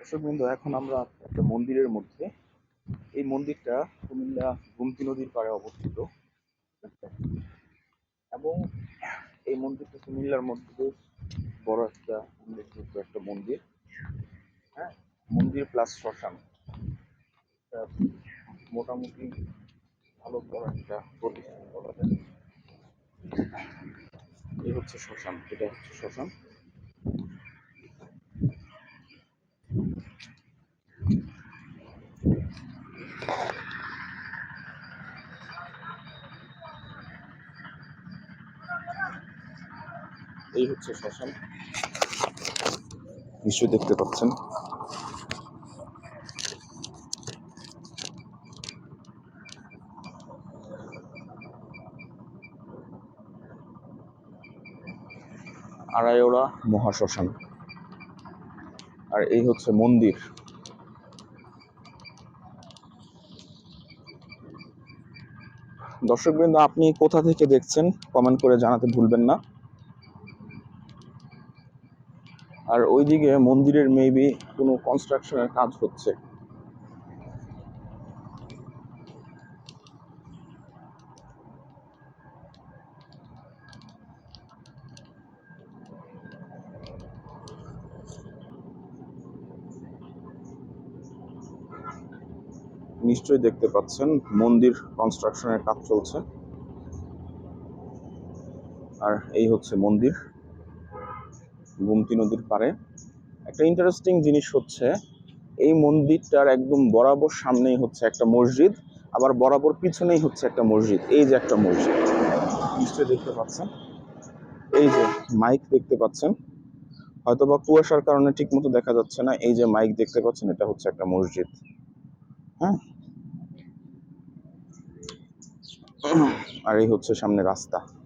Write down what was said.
দর্শকবৃন্দ, এখন আমরা একটা মন্দিরের মধ্যে। এই মন্দিরটা কুমিল্লা গুমতি নদীর পাড়ে অবস্থিত। এবং এই মন্দিরটা কুমিল্লার মধ্যে বড় একটা উল্লেখযোগ্য একটা মন্দির। হ্যাঁ মন্দির প্লাস শ্মশান। মোটামুটি ভালো বড় একটা প্রতিষ্ঠান বলা যায়। এই হচ্ছে শ্মশান, এটা হচ্ছে শ্মশান। এই হচ্ছে শ্মশান। নিশ্চয়ই দেখতে পাচ্ছেন। আড়াইওড়া। মহাশ্মশান। আর এই হচ্ছে মন্দির। দর্শকবৃন্দ আপনি কোথা থেকে দেখছেন? কমেন্ট করে জানাতে ভুলবেন না। আর ওইদিকে মন্দিরের মেবি কোনো কনস্ট্রাকশনের কাজ হচ্ছে। নিশ্চয়ই দেখতে পাচ্ছেন, মন্দির কনস্ট্রাকশনের কাজ চলছে। আর এই হচ্ছে মন্দির। গুমতি নদীর পাড়ে। একটা ইন্টারেস্টিং জিনিস হচ্ছে, এই মন্দিরটার একদম বরাবর সামনেই হচ্ছে একটা মসজিদ, আবার বরাবর পিছনেই হচ্ছে একটা মসজিদ। এই যে একটা মসজিদ। নিশ্চয়ই দেখতে পাচ্ছেন। এই যে মাইক দেখতে পাচ্ছেন। হয়তো বা কুয়াশার কারণে ঠিক মতো দেখা যাচ্ছে না। এই যে মাইক দেখতে পাচ্ছেন, এটা হচ্ছে একটা মসজিদ। হ্যাঁ? আর এই হচ্ছে সামনে রাস্তা।